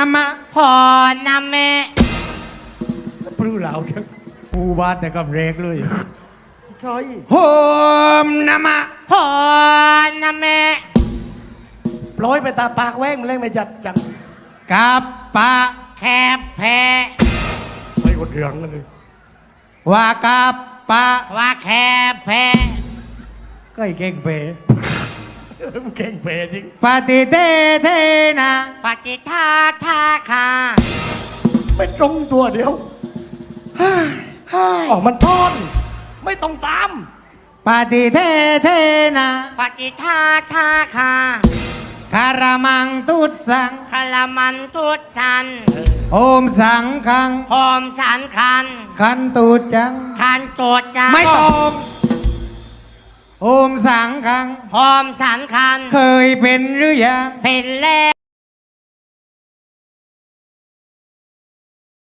นะมะพอนะแม่ปลื้อเหล่าจังฟูบาดแต่กับเรกเลยใช่โฮมนะมะพอนะแม่ปล่อยไปตาปากแว้งมันเล่นไม่จัดจังกับปะแคบแพ้ไม่กดเรืองกันเลยว่ากับปะว่าแคบแพ้ก็ไอ้เก่งเปย์มึง เก่งเปย์จริงปฏิเทเทนะปฏิทาทาคาไม่ตรงตัวเดียวออกมันต้อน ไม่ต้องตามปฏิเทเทนะปฏิทาทาคาคารมังตุดสังคลามันทุดชันโอมสังคังหอมสันคันคันตูดจังคันโจดจ้าไม่ตรง โอมสังคังหอมสันคัน เคยเป็นหรือยัง เป็นแล้ว